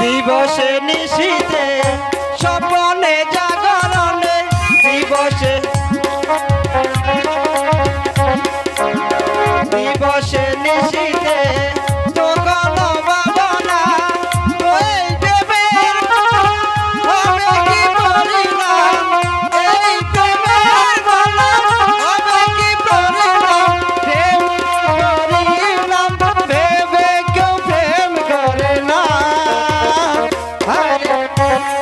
দিবসে নিশীতে স্বপনে Thank you.